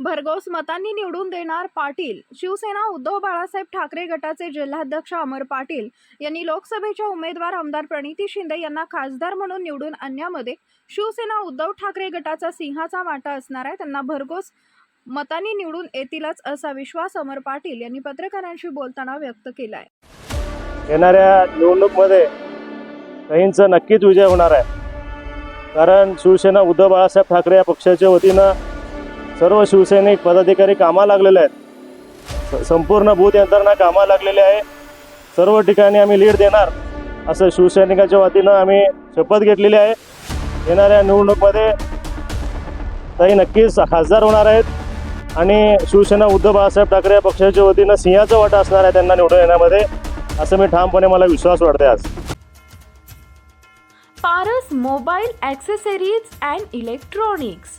भरघोस मतांनी निवडून देणार पाटील. शिवसेना उद्धव बाळासाहेब ठाकरे गटाचे जिल्हाध्यक्ष अमर पाटील यांनी लोकसभेच्या उमेदवार आमदार प्रणिती शिंदे यांना खासदार म्हणून निवडून आणण्यामध्ये शिवसेना उद्धव ठाकरे गटाचा सिंहाचा वाटा असणार आहे. त्यांना भरघोस मतांनी निवडून येतीलच असा विश्वास अमर पाटील यांनी पत्रकारांशी बोलताना व्यक्त केला आहे येणाऱ्या निवडणूकमध्ये काहींचा नक्कीच विजय होणार आहे. कारण शिवसेना उद्धव बाळासाहेब ठाकरे या पक्षाच्या वतीनं सर्व शिवसैनिक पदाधिकारी कामाला लागलेले आहेत. संपूर्ण बूथ यंत्रणा कामाला लागलेली आहे. सर्व ठिकाणी आम्ही लीड देणार असं शिवसैनिकाच्या वतीनं आम्ही शपथ घेतलेली आहे. येणाऱ्या निवडणूकमध्ये ताई नक्कीच खासदार होणार आहेत. आणि शिवसेना उद्धव बाळासाहेब ठाकरे या पक्षाच्या वतीनं सिंहाचा वाटा असणार आहे त्यांना निवडून येण्यामध्ये असं मी ठामपणे मला विश्वास वाटते आज. Paras mobile accessories and electronics.